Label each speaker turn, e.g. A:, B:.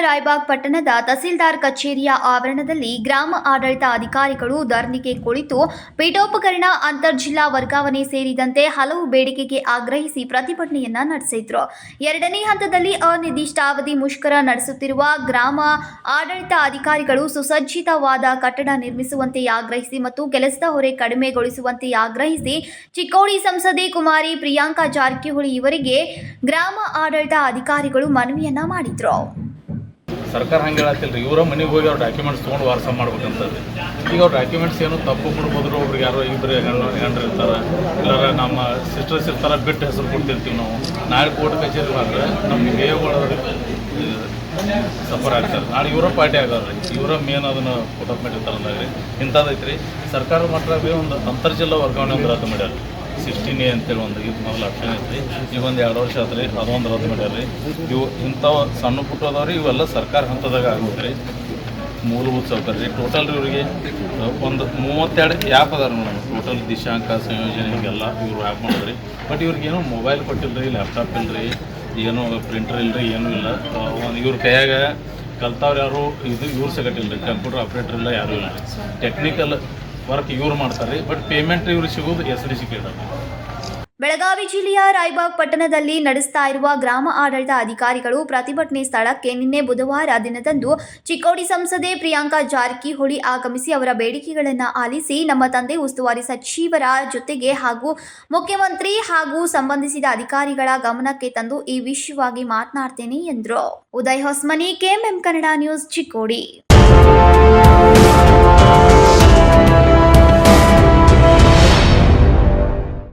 A: ರಾಯಬಾಗ್ ಪಟ್ಟಣದ ತಹಸೀಲ್ದಾರ್ ಕಚೇರಿಯ ಆವರಣದಲ್ಲಿ ಗ್ರಾಮ ಆಡಳಿತ ಅಧಿಕಾರಿಗಳು ಧರಣಿಗೆ ಕುಳಿತು ಪೀಠೋಪಕರಣ, ಅಂತರ್ಜಿಲ್ಲಾ ವರ್ಗಾವಣೆ ಸೇರಿದಂತೆ ಹಲವು ಬೇಡಿಕೆಗೆ ಆಗ್ರಹಿಸಿ ಪ್ರತಿಭಟನೆಯನ್ನ ನಡೆಸಿದ್ರು. ಎರಡನೇ ಹಂತದಲ್ಲಿ ಅನಿರ್ದಿಷ್ಟಾವಧಿ ಮುಷ್ಕರ ನಡೆಸುತ್ತಿರುವ ಗ್ರಾಮ ಆಡಳಿತ ಅಧಿಕಾರಿಗಳು ಸುಸಜ್ಜಿತವಾದ ಕಟ್ಟಡ ನಿರ್ಮಿಸುವಂತೆ ಆಗ್ರಹಿಸಿ ಮತ್ತು ಕೆಲಸದ ಹೊರೆ ಕಡಿಮೆಗೊಳಿಸುವಂತೆ ಆಗ್ರಹಿಸಿ ಚಿಕ್ಕೋಡಿ ಸಂಸದೆ ಕುಮಾರಿ ಪ್ರಿಯಾಂಕಾ ಜಾರಕಿಹೊಳಿ ಇವರಿಗೆ ಗ್ರಾಮ ಆಡಳಿತ ಅಧಿಕಾರಿಗಳು ಮನವಿಯನ್ನ ಮಾಡಿದ್ರು.
B: ಸರ್ಕಾರ ಹಂಗೆ ಹೇಳತ್ತಿಲ್ಲ ಇವರ ಮನೆಗೆ ಹೋಗಿ ಅವ್ರ ಡಾಕ್ಯುಮೆಂಟ್ಸ್ ತೊಗೊಂಡು ವಾರಸ ಮಾಡ್ಬೇಕಂತದ್ದು ಈಗ ಅವ್ರ ಡಾಕ್ಯುಮೆಂಟ್ಸ್ ಏನು ತಪ್ಪು ಕೊಡ್ಬೋದ್ರು ಒಬ್ರಿಗೆ ಯಾರೋ ಇಬ್ಬರು ಗಂಡು ಗಂಡ್ರು ಇರ್ತಾರೆ, ಇಲ್ಲಾರ ನಮ್ಮ ಸಿಸ್ಟರ್ಸ್ ಇರ್ತಾರೆ ಬಿಟ್ಟು ಹೆಸರು ಕೊಡ್ತಿರ್ತೀವಿ ನಾವು. ನಾಳೆ ಕೋರ್ಟ್ ಕಚೇರಿ ಮಾಡಿದ್ರೆ ನಮ್ಗೆ ಬೇಗಳು ಸಫರ್ ಆಗ್ತಾರೆ ನಾಳೆ ಇವರ ಪಾರ್ಟಿ ಆಗೋರು ಇವರ ಮೇನ್ ಅದನ್ನು ಕೊಟ್ಟಪ್ಪ ಮಾಡಿರ್ತಾರೆ ಇಂಥದ್ದೈತಿ ರೀ ಸರ್ಕಾರ ಮಾತ್ರ ಒಂದು ಅಂತರ್ಜಿಲ್ಲಾ ವರ್ಗಾವಣೆ ಒಂದು ಅದು ಮಾಡ್ಯಾರ ಸಿಕ್ಸ್ಟೀನ್ ಅಂತೇಳಿ ಒಂದು, ಇದು ಮೊದಲು ಆಪ್ಷನ್ ಐತ್ರಿ. ಈಗ ಒಂದು ಎರಡು ವರ್ಷ ಆತ್ರಿ ಅದೊಂದು ರದ್ದು ಮಾಡ್ಯಾರ ರೀ ಇವು ಇಂಥವು ಸಣ್ಣ ಪುಟ್ಟ ಅದಾವ್ರಿ, ಇವೆಲ್ಲ ಸರ್ಕಾರ ಹಂತದಾಗ ಆಗುತ್ತೆ ರೀ ಮೂಲಭೂತ ಸೌಕರ್ಯ. ರೀ ಟೋಟಲ್ ಇವರಿಗೆ ಒಂದು ಮೂವತ್ತೆರಡು ಆ್ಯಪ್ ಅದಾರ ಮೇಡಮ್. ಟೋಟಲ್ ದಿಶಾಂಕ, ಸಂಯೋಜನೆ ಹೀಗೆಲ್ಲ ಇವರು ಆ್ಯಪ್ ಮಾಡಿದ್ರಿ. ಬಟ್ ಇವ್ರಿಗೇನು ಮೊಬೈಲ್ ಕೊಟ್ಟಿಲ್ಲ ರೀ ಲ್ಯಾಪ್ಟಾಪ್ ಇಲ್ಲ ರೀ ಏನೂ ಪ್ರಿಂಟರ್ ಇಲ್ಲ ರೀ ಏನೂ ಇಲ್ಲ. ಇವ್ರ ಕೈಯಾಗ ಕಲ್ತವ್ರು ಯಾರು, ಇದು ಇವ್ರು ಸಿಗಟ್ಟಿಲ್ಲ ರೀ ಕಂಪ್ಯೂಟರ್ ಆಪ್ರೇಟರ್ ಇಲ್ಲ ಯಾರೂ ಇಲ್ಲ. ಟೆಕ್ನಿಕಲ್ ವರ್ಕ್ ಇವ್ರು ಮಾಡ್ತಾರೆ ಬಟ್ ಪೇಮೆಂಟ್ ಇವ್ರು ಸಿಗೋದು ಎಸ್ ಡಿ ಸಿ
A: ಬೆಳಗಾವಿ ಜಿಲ್ಲೆಯ ರಾಯಬಾಗ್ ಪಟ್ಟಣದಲ್ಲಿ ನಡೆಸ್ತಾ ಇರುವ ಗ್ರಾಮ ಆಡಳಿತ ಅಧಿಕಾರಿಗಳು ಪ್ರತಿಭಟನೆ ಸ್ಥಳಕ್ಕೆ ನಿನ್ನೆ ಬುಧವಾರ ದಿನದಂದು ಚಿಕ್ಕೋಡಿ ಸಂಸದೆ ಪ್ರಿಯಾಂಕಾ ಜಾರಕಿಹೊಳಿ ಆಗಮಿಸಿ ಅವರ ಬೇಡಿಕೆಗಳನ್ನು ಆಲಿಸಿ ನಮ್ಮ ತಂದೆ ಉಸ್ತುವಾರಿ ಸಚಿವರ ಜೊತೆಗೆ ಹಾಗೂ ಮುಖ್ಯಮಂತ್ರಿ ಹಾಗೂ ಸಂಬಂಧಿಸಿದ ಅಧಿಕಾರಿಗಳ ಗಮನಕ್ಕೆ ತಂದು ಈ ವಿಷಯವಾಗಿ ಮಾತನಾಡ್ತೇನೆ ಎಂದರು. Uday Hosmani, KMM Kannada News Chikkodi.